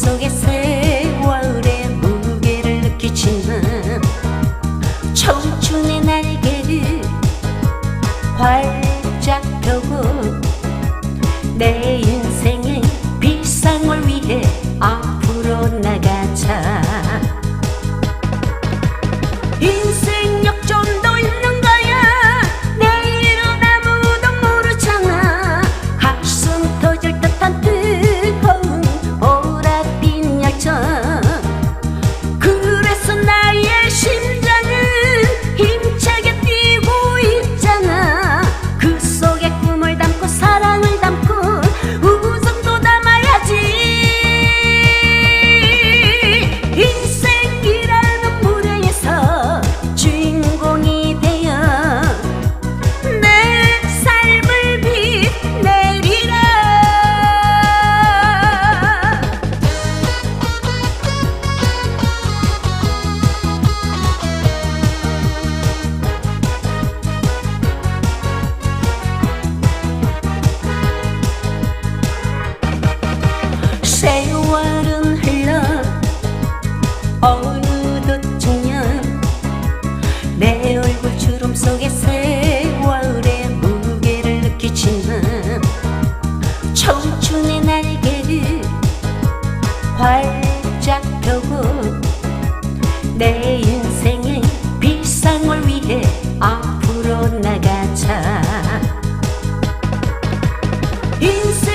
속에 세월의 무게를 느끼지만 청춘의 날개를 활짝 펴고 내일 어느덧 중년. 내 얼굴 주름 속에 세월의 무게를 느끼지만 청춘의 날개를 활짝 펴고 내 인생의 비상을 위해 앞으로 나가자. 인생